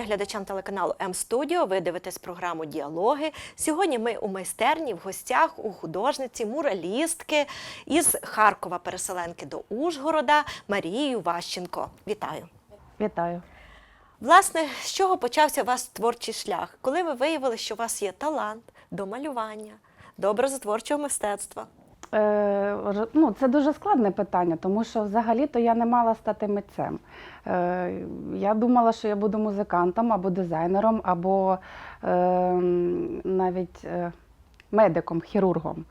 Вітання глядачам телеканалу М Студіо. Ви дивитесь програму Діалоги. Сьогодні ми у майстерні в гостях у художниці, муралістки із Харкова, переселенки до Ужгорода Марією Ващенко. Вітаю! Вітаю. Власне, з чого почався у вас творчий шлях? Коли ви виявили, що у вас є талант до малювання, до образотворчого мистецтва? Е, ну, це дуже складне питання, тому що взагалі-то я не мала стати митцем. Е, я думала, що я буду музикантом або дизайнером, або е, навіть е, медиком, хірургом.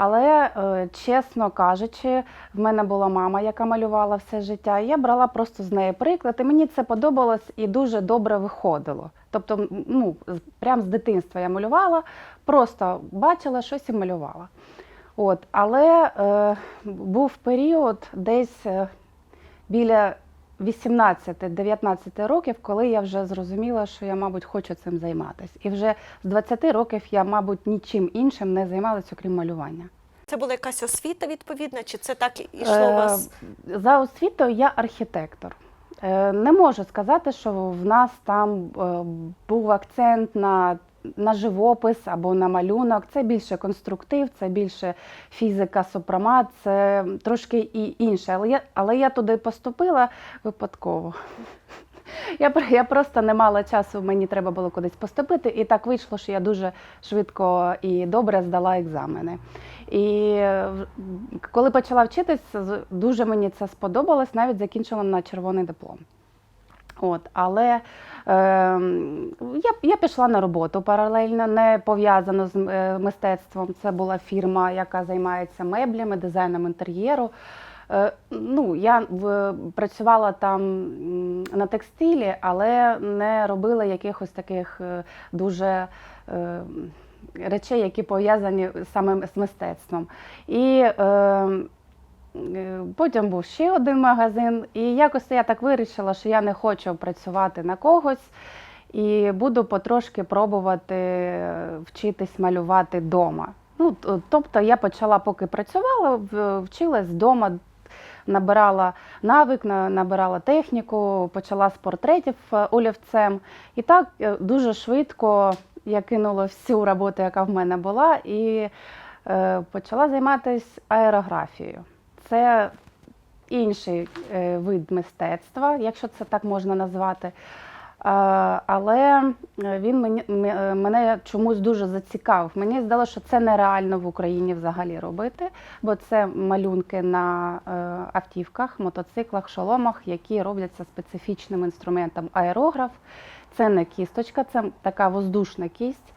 Але, чесно кажучи, в мене була мама, яка малювала все життя. Я брала просто з неї приклад, і мені це подобалось і дуже добре виходило. Тобто, ну, прямо з дитинства я малювала, просто бачила щось і малювала. От, але е, був період десь е, біля 18-19 років, коли я вже зрозуміла, що я, мабуть, хочу цим займатися. І вже з 20 років я, мабуть, нічим іншим не займалася, окрім малювання. Це була якась освіта відповідна, чи це так і йшло у Е, вас? За освітою я архітектор. Е, Не можу сказати, що в нас там е, був акцент на, на живопис або на малюнок. Це більше конструктив, це більше фізика, сопромат, це трошки і інше. Але я, але я туди поступила випадково. Я, я просто не мала часу, мені треба було кудись поступити, і так вийшло, що я дуже швидко і добре здала екзамени. І е, коли почала вчитись, дуже мені це сподобалось, навіть закінчила на червоний диплом. От, але е, я, я пішла на роботу паралельно, не пов'язано з е, мистецтвом. Це була фірма, яка займається меблями, дизайном інтер'єру. Е, ну, я в, працювала там на текстилі, але не робила якихось таких е, дуже е, речей, які пов'язані саме з мистецтвом. І е, Потім був ще один магазин, і якось я так вирішила, що я не хочу працювати на когось і буду потрошки пробувати е, вчитись малювати вдома. Ну, тобто я почала, поки працювала, вчилась вдома, набирала навик, набирала техніку, почала з портретів е, олівцем. І так е, дуже швидко я кинула всю роботу, яка в мене була, і е, почала займатися аерографією. Це інший е, вид мистецтва, якщо це так можна назвати. Е, Але він мені, е, мене чомусь дуже зацікавив. Мені здалося, що це нереально в Україні взагалі робити, бо це малюнки на е, автівках, мотоциклах, шоломах, які робляться специфічним інструментом аерограф. Це не кісточка, це така воздушна кість,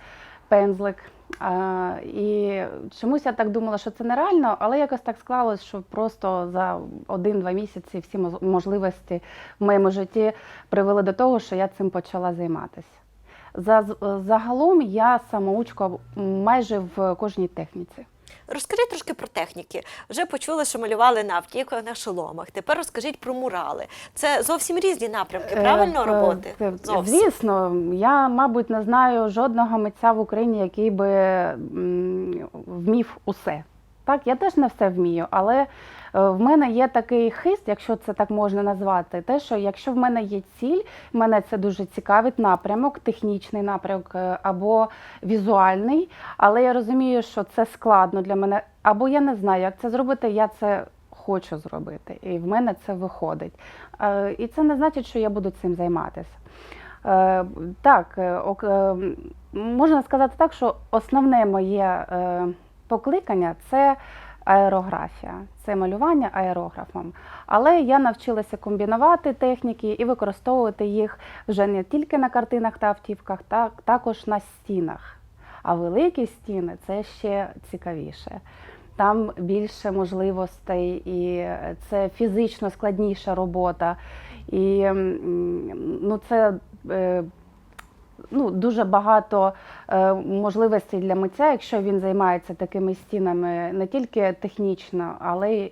пензлик. А, і чомусь я так думала, що це нереально, але якось так склалось, що просто за один-два місяці всі можливості в моєму житті привели до того, що я цим почала займатися. За, загалом я самоучка майже в кожній техніці. Розкажіть трошки про техніки. Вже почули, що малювали на автівках, на шоломах. Тепер розкажіть про мурали. Це зовсім різні напрямки, правильно Е, роботи? е, Зовсім. Звісно, я, мабуть, не знаю жодного митця в Україні, який би вмів усе. Так, я теж не все вмію, але е, в мене є такий хист, якщо це так можна назвати, те, що якщо в мене є ціль, мене це дуже цікавить напрямок, технічний напрямок е, або візуальний, але я розумію, що це складно для мене, або я не знаю, як це зробити, я це хочу зробити, і в мене це виходить. Е, І це не значить, що я буду цим займатися. Е, Так, е, е, можна сказати так, що основне моє е, покликання це аерографія, це малювання аерографом. Але я навчилася комбінувати техніки і використовувати їх вже не тільки на картинах та автівках, так також на стінах. А великі стіни це ще цікавіше. Там більше можливостей, і це фізично складніша робота. І ну, це е, ну, дуже багато е, можливостей для митця, якщо він займається такими стінами не тільки технічно, але й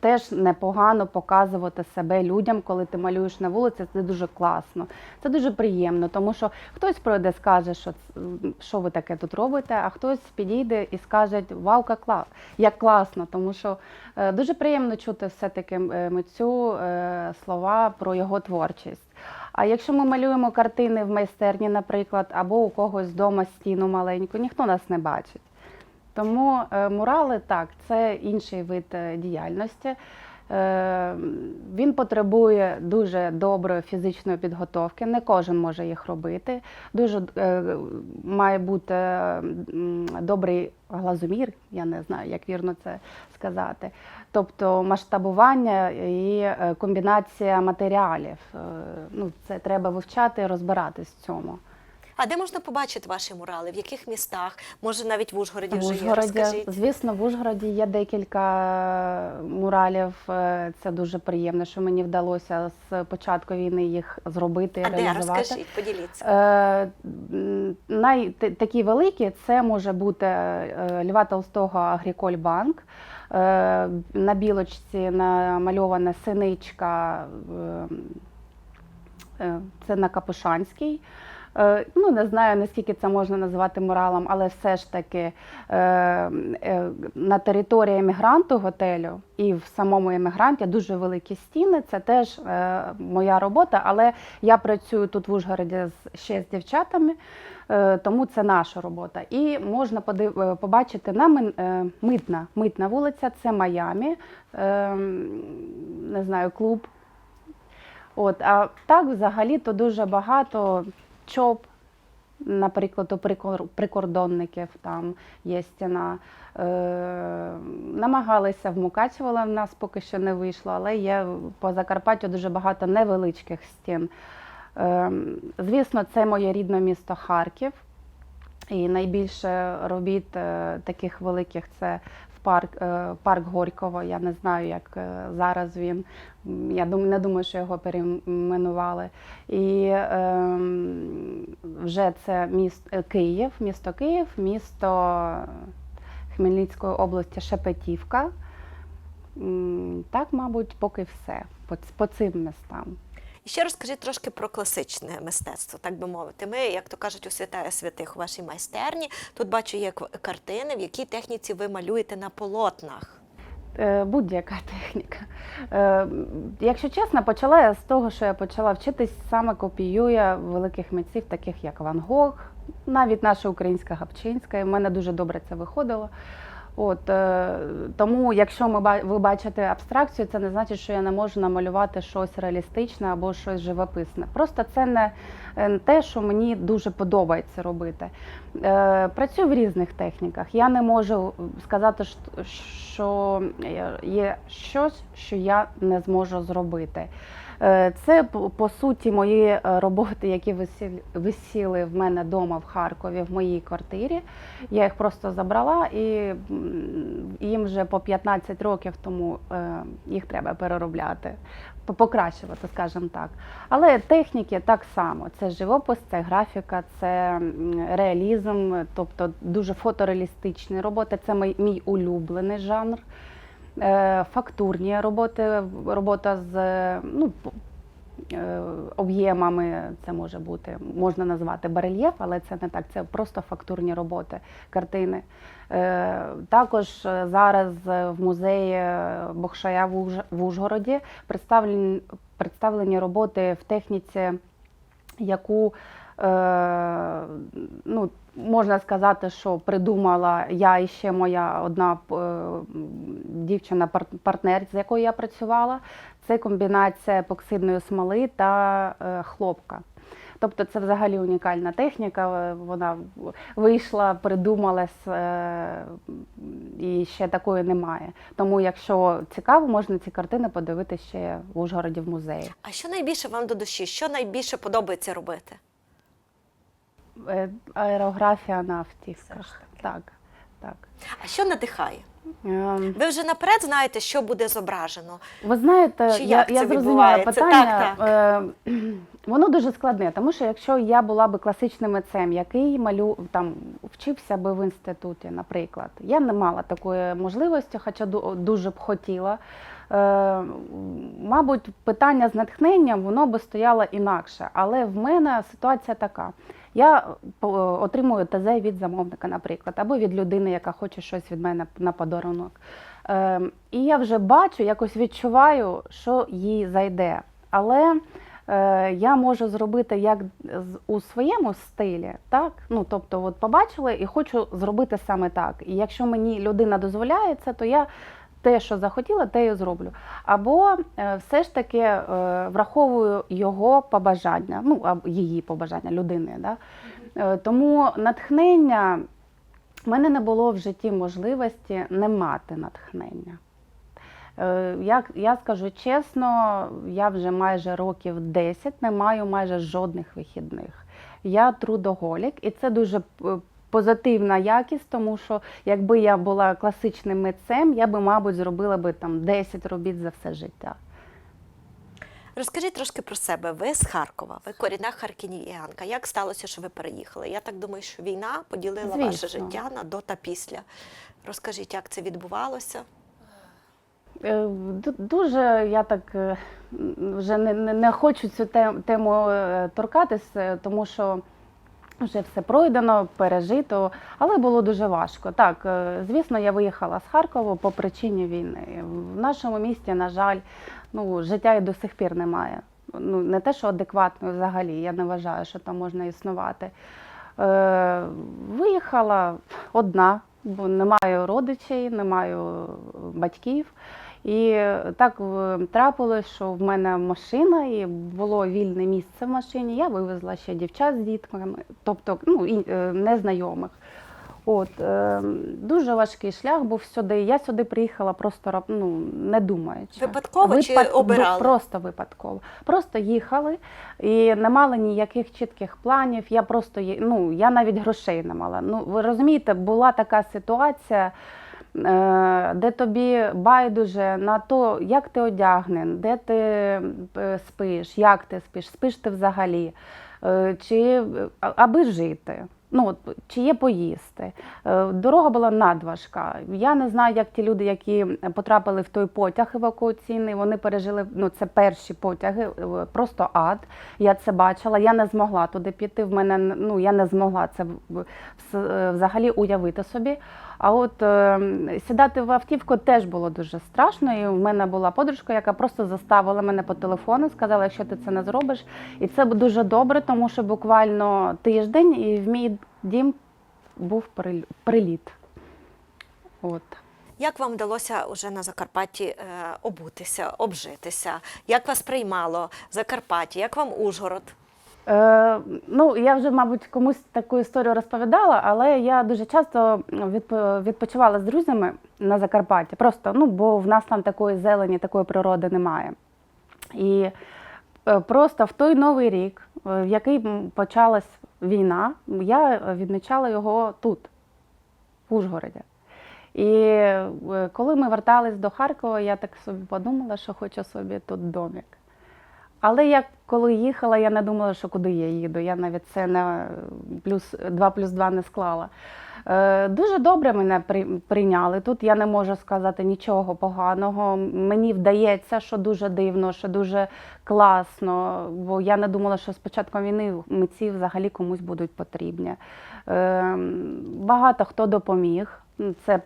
теж непогано показувати себе людям, коли ти малюєш на вулиці. Це дуже класно. Це дуже приємно, тому що хтось пройде, скаже, що, що ви таке тут робите, а хтось підійде і скаже Вау, як кла- як класно! Тому що е, дуже приємно чути все-таки е, митцю е, слова про його творчість. А якщо ми малюємо картини в майстерні, наприклад, або у когось вдома стіну маленьку, ніхто нас не бачить. Тому е, мурали так, це інший вид е, діяльності. Е, Він потребує дуже доброї фізичної підготовки. Не кожен може їх робити. Дуже має бути добрий глазомір, я не знаю, як вірно це сказати. Тобто масштабування і е, комбінація матеріалів. Е, Ну, це треба вивчати і розбиратись в цьому. А де можна побачити ваші мурали? В яких містах? Може, навіть в Ужгороді вже є? Розкажіть. звісно, в Ужгороді є декілька муралів. Е, Це дуже приємно, що мені вдалося з початку війни їх зробити А де? Розкажіть, поділіться. Е, най, такі великі це може бути Льва Толстого Агріколь Банк. Е, На білочці намальована синичка, е, е, це на Капушанській. Е, Ну, не знаю, наскільки це можна назвати моралом, але все ж таки е, е, на території емігранту готелю і в самому емігранті дуже великі стіни. Це теж моя робота, але я працюю тут в Ужгороді ще з дівчатами, тому це наша робота. І можна подив, побачити на е, митна, митна вулиця, це Майамі, не знаю, клуб. От, а так взагалі то дуже багато ЧОП, наприклад, у прикор- прикордонників там є стіна. Е, намагалися в Мукачево, але в нас поки що не вийшло, але є по Закарпаттю дуже багато невеличких стін. Е, звісно, це моє рідне місто Харків. І найбільше робіт е, таких великих це парк, е, парк Горького. Я не знаю, як е, зараз він. Я не думаю, що його перейменували. І е, вже це міст, е, Київ, місто Київ, місто Хмельницької області Шепетівка. Так, мабуть, поки все по, по цим містам. Ще розкажіть трошки про класичне мистецтво, так би мовити. Ми, як то кажуть, у святая святих у вашій майстерні. Тут бачу є картини, в якій техніці ви малюєте на полотнах. Е, Будь-яка техніка. Е, Якщо чесно, почала я з того, що я почала вчитись саме копіює великих митців, таких як Ван Гог, навіть наша українська Гапчинська. І в мене дуже добре це виходило. От, е, тому, якщо ми, ви бачите абстракцію, це не значить, що я не можу намалювати щось реалістичне або щось живописне. Просто це не е, те, що мені дуже подобається робити. Е, Працюю в різних техніках. Я не можу сказати, що є щось, що я не зможу зробити. Е, Це по суті мої е, роботи, які висіли, в мене вдома в Харкові, в моїй квартирі. Я їх просто забрала і їм вже по 15 років, тому е, їх треба переробляти, покращувати, скажімо так. Але техніки так само: це живопис, це графіка, це реалізм, тобто дуже фотореалістичні роботи. Це мій улюблений жанр. Е, Фактурні роботи, робота з ну, е, об'ємами, це може бути, можна назвати барельєф, але це не так, це просто фактурні роботи, картини. Е, Також зараз в музеї Бохшая в Ужгороді представлені, представлені роботи в техніці, яку ну, можна сказати, що придумала я і ще моя одна е, дівчина-партнер, з якою я працювала. Це комбінація епоксидної смоли та е, хлопка. Тобто це взагалі унікальна техніка. е, Вона вийшла, придумалась е, і ще такої немає. Тому, якщо цікаво, можна ці картини подивитися ще в Ужгороді в музеї. А що найбільше вам до душі? Що найбільше подобається робити? Е, Аерографія на автівках. Так, так. А що надихає? Ем, Ви вже наперед знаєте, що буде зображено. Ви знаєте, Чи я, як я зрозуміла питання. Так, Е, воно дуже складне, тому що якщо я була би класичним митцем, який малю там вчився би в інституті, наприклад, я не мала такої можливості, хоча ду- дуже б хотіла. Е, мабуть, питання з натхненням воно би стояло інакше, але в мене ситуація така. Я отримую ТЗ від замовника, наприклад, або від людини, яка хоче щось від мене на подарунок. Ем, і я вже бачу, якось відчуваю, що їй зайде. Але е, я можу зробити як у своєму стилі, так? Ну, тобто, от побачила і хочу зробити саме так. І якщо мені людина дозволяє це, то я те, що захотіла, те і зроблю. Або е, все ж таки е, враховую його побажання, ну або її побажання людини. Да? Е, Тому натхнення в мене не було в житті можливості не мати натхнення. Як я скажу чесно, я вже майже років 10 не маю майже жодних вихідних. Я трудоголік, і це дуже позитивна якість, тому що якби я була класичним митцем, я би, мабуть, зробила би там 10 робіт за все життя. Розкажіть трошки про себе. Ви з Харкова, ви корінна харків'янка. Як сталося, що ви переїхали? Я так думаю, що війна поділила ваше життя на до та після. Розкажіть, як це відбувалося? Е, Дуже я так е, вже не, не, не хочу цю тему е, торкатися, тому що вже все пройдено, пережито, але було дуже важко. Так, е, звісно, я виїхала з Харкова по причині війни. В нашому місті, на жаль, ну, життя і до сих пір немає. Ну, не те, що адекватно взагалі, я не вважаю, що там можна існувати. Е, виїхала одна, бо не маю родичей, не маю батьків. І так трапилось, що в мене машина, і було вільне місце в машині. Я вивезла ще дівчат з дітками, тобто ну, і, е, незнайомих. От, е, дуже важкий шлях був сюди. Я сюди приїхала просто ну, не думаючи. Випадково чи Випад- обирали? Просто випадково. Просто їхали і не мали ніяких чітких планів. Я просто ну, я навіть грошей не мала. Ну, ви розумієте, була така ситуація. Е, Де тобі байдуже на то, як ти одягнен, де ти е, спиш, як ти спиш, спиш ти взагалі, е, чи аби жити. Ну, от, чи є поїсти. Е, Дорога була надважка. Я не знаю, як ті люди, які потрапили в той потяг евакуаційний, вони пережили ну, це перші потяги, е, просто ад. Я це бачила. Я не змогла туди піти. В мене ну я не змогла це е, взагалі уявити собі. А от сідати в автівку теж було дуже страшно. І в мене була подружка, яка просто заставила мене по телефону, сказала, якщо ти це не зробиш. І це дуже добре, тому що буквально тиждень і в мій дім був приліт. От. Як вам вдалося уже на Закарпатті е, обутися, обжитися? Як вас приймало Закарпаття? Як вам Ужгород? Е, ну, я вже, мабуть, комусь таку історію розповідала, але я дуже часто відпочивала з друзями на Закарпатті. Просто ну, бо в нас там такої зелені, такої природи немає. І е, просто в той новий рік, е, в який почалась війна, я відмічала його тут, в Ужгороді. І е, коли ми вертались до Харкова, я так собі подумала, що хочу собі тут домик. Але я коли їхала, я не думала, що куди я їду. Я навіть це на плюс 2 плюс 2 не склала. Е, Дуже добре мене при- прийняли. Тут я не можу сказати нічого поганого. Мені вдається, що дуже дивно, що дуже класно, бо я не думала, що з початком війни митці взагалі комусь будуть потрібні. Е, Багато хто допоміг. Це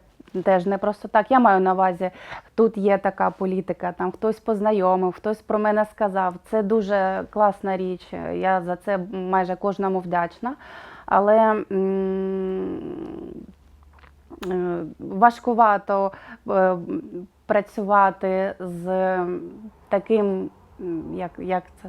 Теж не просто так. Я маю на увазі, тут є така політика, там хтось познайомив, хтось про мене сказав. Це дуже класна річ. Я за це майже кожному вдячна. Але е, важкувато е, працювати з таким. Як, як це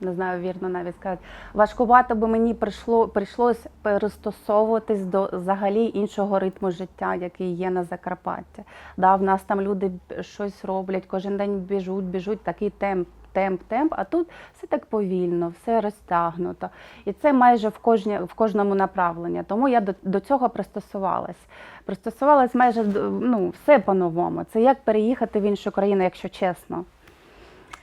не знаю вірно навіть сказати, важкувато би мені прийшло прийшлось перестосовуватись до взагалі іншого ритму життя, який є на Закарпатті. Да, в нас там люди щось роблять, кожен день біжуть, біжуть, такий темп, темп, темп. А тут все так повільно, все розтягнуто. І це майже в кожні, в кожному направленні. Тому я до, до цього пристосувалась. Пристосувалась майже ну, все по-новому. Це як переїхати в іншу країну, якщо чесно.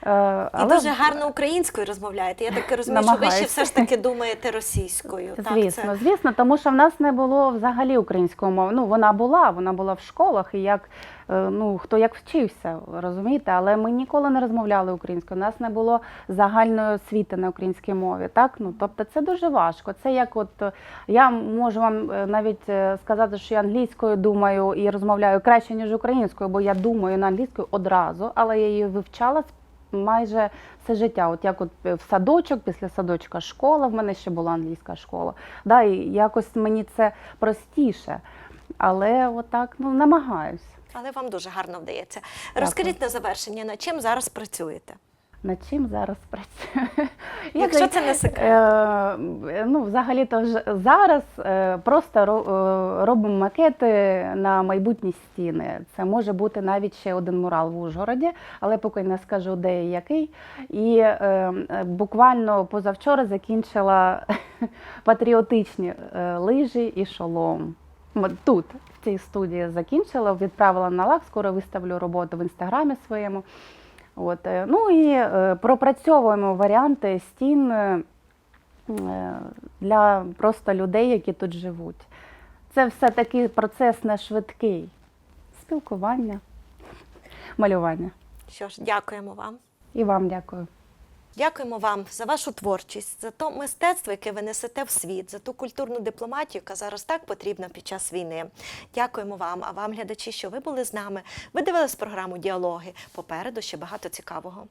Е, І дуже гарно українською розмовляєте. Я так розумію, що ви ще все ж таки думаєте російською. Так, Звісно, це- звісно, тому що в нас не було взагалі української мови. Ну вона була, вона була в школах, і як е, ну хто як вчився, розумієте, але ми ніколи не розмовляли українською. У нас не було загальної освіти на українській мові. Так, ну тобто це дуже важко. Це як, от е, я можу вам навіть сказати, що я англійською думаю і розмовляю краще ніж українською, бо я думаю на англійською одразу, але я її вивчала майже все життя. От як от в садочок, після садочка школа, в мене ще була англійська школа. Да, і якось мені це простіше. Але отак ну, намагаюсь. Але вам дуже гарно вдається. Розкажіть на завершення, над чим зараз працюєте? Над чим зараз працюю? Якщо це не секрет. Е, ну, взагалі-то зараз е, просто е, робимо макети на майбутні стіни. Це може бути навіть ще один мурал в Ужгороді, але поки не скажу де і який. І буквально позавчора закінчила патріотичні лижі і шолом. Тут, в цій студії, закінчила, відправила на лак, скоро виставлю роботу в інстаграмі своєму. От, е, ну і е, пропрацьовуємо варіанти стін е, для просто людей, які тут живуть. Це все такий процес не швидкий. Спілкування, малювання. Що ж, дякуємо вам. І вам дякую. Дякуємо вам за вашу творчість, за то мистецтво, яке ви несете в світ, за ту культурну дипломатію, яка зараз так потрібна під час війни. Дякуємо вам, а вам, глядачі, що ви були з нами. Ви дивились програму Діалоги. Попереду ще багато цікавого.